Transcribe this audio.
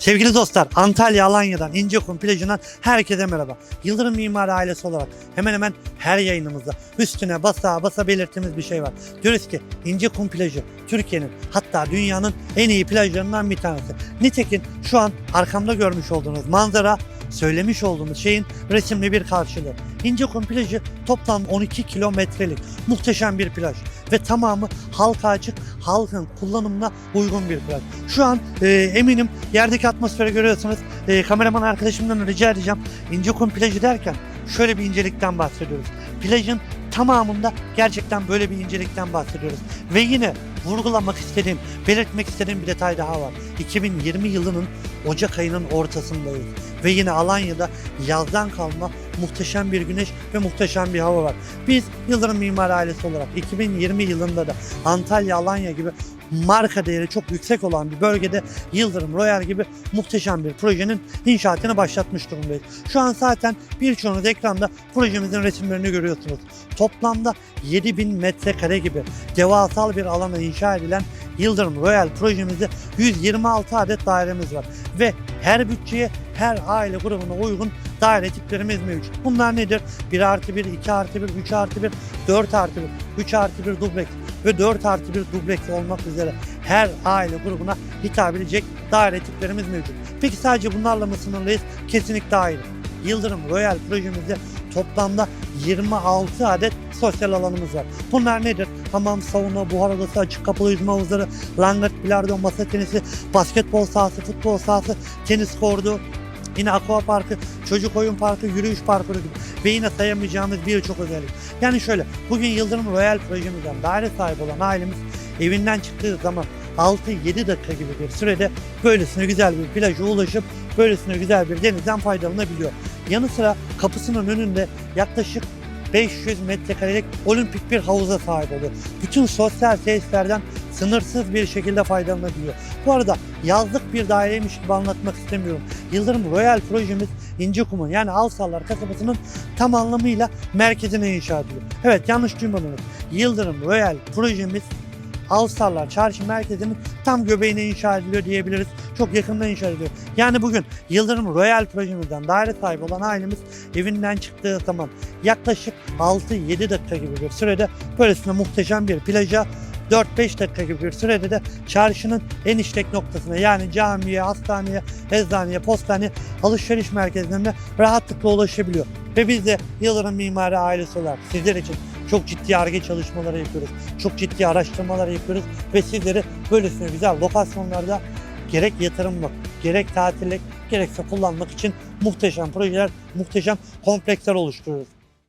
Sevgili dostlar, Antalya Alanya'dan İncekum plajından herkese merhaba. Yıldırım Mimari ailesi olarak hemen hemen her yayınımızda üstüne basa basa belirttiğimiz bir şey var. Diyoruz ki İncekum plajı Türkiye'nin hatta dünyanın en iyi plajlarından bir tanesi. Nitekim şu an arkamda görmüş olduğunuz manzara söylemiş olduğumuz şeyin resimli bir karşılığı. İncekum plajı toplam 12 kilometrelik muhteşem bir plaj ve tamamı halka açık, halkın kullanımına uygun bir plaj. Şu an e, eminim yerdeki atmosferi görüyorsunuz. E, kameraman arkadaşımdan rica edeceğim. İncekum plajı derken şöyle bir incelikten bahsediyoruz. Plajın tamamında gerçekten böyle bir incelikten bahsediyoruz. Ve yine vurgulamak istediğim, belirtmek istediğim bir detay daha var. 2020 yılının Ocak ayının ortasındayız. Ve yine Alanya'da yazdan kalma muhteşem bir güneş ve muhteşem bir hava var. Biz Yıldırım Mimari ailesi olarak 2020 yılında da Antalya, Alanya gibi marka değeri çok yüksek olan bir bölgede Yıldırım Royal gibi muhteşem bir projenin inşaatını başlatmış durumdayız. Şu an zaten birçoğunuz ekranda projemizin resimlerini görüyorsunuz. Toplamda 7000 metrekare gibi devasal bir alana inşa edilen Yıldırım Royal projemizde 126 adet dairemiz var ve her bütçeye her aile grubuna uygun daire tiplerimiz mevcut. Bunlar nedir? 1 artı 1, 2 artı 1, 3 artı 1, 4 artı 1, 3 artı 1 dubleks ve 4 artı 1 dubleks olmak üzere her aile grubuna hitap edecek daire tiplerimiz mevcut. Peki sadece bunlarla mı sınırlıyız? Kesinlikle hayır. Yıldırım Royal projemizde toplamda 26 adet sosyal alanımız var. Bunlar nedir? Hamam, sauna, buhar odası, açık kapalı yüzme havuzları, langırt, bilardo, masa tenisi, basketbol sahası, futbol sahası, tenis kordu, Yine aqua parkı, çocuk oyun parkı, yürüyüş parkuru gibi ve yine sayamayacağımız birçok özellik. Yani şöyle, bugün Yıldırım Royal projemizden daire sahibi olan ailemiz evinden çıktığı zaman 6-7 dakika gibi bir sürede böylesine güzel bir plaja ulaşıp böylesine güzel bir denizden faydalanabiliyor. Yanı sıra kapısının önünde yaklaşık 500 metrekarelik olimpik bir havuza sahip oluyor. Bütün sosyal tesislerden sınırsız bir şekilde faydalanabiliyor. Bu arada yazlık bir daireymiş gibi anlatmak istemiyorum. Yıldırım Royal projemiz İncekum'un yani Alsallar kasabasının tam anlamıyla merkezine inşa ediliyor. Evet yanlış duymadınız. Yıldırım Royal projemiz Alsarlar Çarşı Merkezi'nin tam göbeğine inşa ediliyor diyebiliriz. Çok yakında inşa ediliyor. Yani bugün Yıldırım Royal projemizden daire sahibi olan ailemiz evinden çıktığı zaman yaklaşık 6-7 dakika gibi bir sürede böylesine muhteşem bir plaja 4-5 dakika gibi bir sürede de çarşının en işlek noktasına yani camiye, hastaneye, eczaneye, postaneye, alışveriş merkezlerine rahatlıkla ulaşabiliyor. Ve biz de Yıldırım Mimari ailesi olarak sizler için çok ciddi arge çalışmaları yapıyoruz. Çok ciddi araştırmalar yapıyoruz ve sizleri böylesine güzel lokasyonlarda gerek yatırımlık, gerek tatillik, gerekse kullanmak için muhteşem projeler, muhteşem kompleksler oluşturuyoruz.